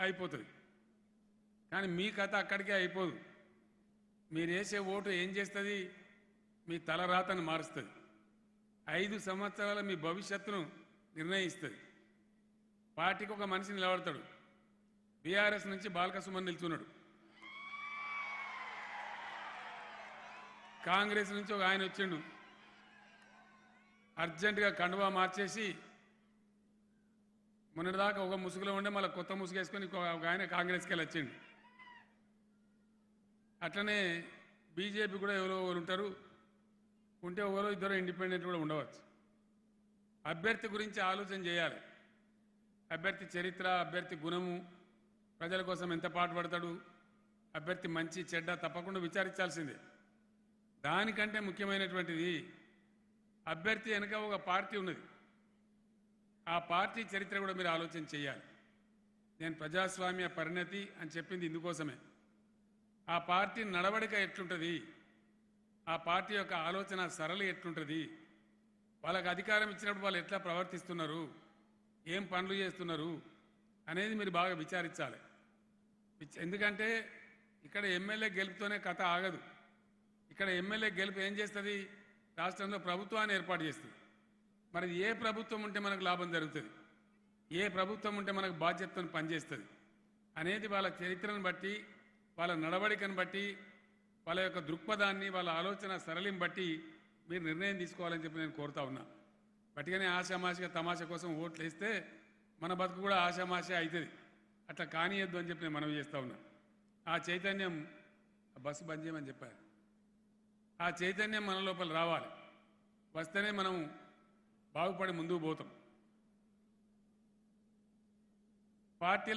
అయిపోతుంది. కానీ మీ కథ అక్కడికే అయిపోదు. మీరు వేసే ఓటు ఏం చేస్తుంది? మీ తలరాతను మారుస్తుంది. ఐదు సంవత్సరాల మీ భవిష్యత్తును నిర్ణయిస్తుంది. పార్టీకి ఒక మనిషి నిలబడతాడు. బీఆర్ఎస్ నుంచి బాలకసుమన్ నిల్చున్నాడు. కాంగ్రెస్ నుంచి ఒక ఆయన వచ్చిండు. అర్జెంటుగా కండువా మార్చేసి మొన్నటిదాకా ఒక ముసుగులో ఉండే మళ్ళీ కొత్త ముసుగు వేసుకొని ఒక ఆయన కాంగ్రెస్కి వెళ్ళి వచ్చిండు. అట్లనే బీజేపీ కూడా ఎవరో ఒకరు ఉంటారు. ఉంటే ఒకరో ఇద్దరు ఇండిపెండెంట్ కూడా ఉండవచ్చు. అభ్యర్థి గురించి ఆలోచన చేయాలి. అభ్యర్థి చరిత్ర అభ్యర్థి గుణము ప్రజల కోసం ఎంత పాటుపడతాడు అభ్యర్థి మంచి చెడ్డ తప్పకుండా విచారించాల్సిందే. దానికంటే ముఖ్యమైనటువంటిది అభ్యర్థి వెనుక ఒక పార్టీ ఉన్నది. ఆ పార్టీ చరిత్ర కూడా మీరు ఆలోచన చేయాలి. నేను ప్రజాస్వామ్య పరిణతి అని చెప్పింది ఇందుకోసమే. ఆ పార్టీ నడవడిక ఎట్లుంటుంది? ఆ పార్టీ యొక్క ఆలోచన సరళి ఎట్లుంటుంది? వాళ్ళకి అధికారం ఇచ్చినప్పుడు వాళ్ళు ఎట్లా ప్రవర్తిస్తున్నారు? ఏం పనులు చేస్తున్నారు? అనేది మీరు బాగా విచారించాలి. ఎందుకంటే ఇక్కడ ఎమ్మెల్యే గెలుపుతోనే కథ ఆగదు. ఇక్కడ ఎమ్మెల్యే గెలుపు ఏం చేస్తుంది? రాష్ట్రంలో ప్రభుత్వాన్ని ఏర్పాటు చేస్తుంది. మరి ఏ ప్రభుత్వం ఉంటే మనకు లాభం జరుగుతుంది? ఏ ప్రభుత్వం ఉంటే మనకు బాధ్యతను పనిచేస్తుంది? అనేది వాళ్ళ చరిత్రను బట్టి వాళ్ళ నడవడికను బట్టి వాళ్ళ యొక్క దృక్పథాన్ని వాళ్ళ ఆలోచన సరళిని బట్టి మీరు నిర్ణయం తీసుకోవాలని చెప్పి నేను కోరుతా ఉన్నా. బట్టిగానే ఆశామాషగా తమాషా కోసం ఓట్లు వేస్తే మన బతుకు కూడా ఆశామాషే అవుతుంది. అట్లా కానియద్దు అని చెప్పి నేను మనవి చేస్తూ ఉన్నా. ఆ చైతన్యం బస్సు బంద్ చేయమని చెప్పారు. ఆ చైతన్యం మన లోపల రావాలి. వస్తేనే మనం బాగుపడి ముందుకు పోతాం. పార్టీ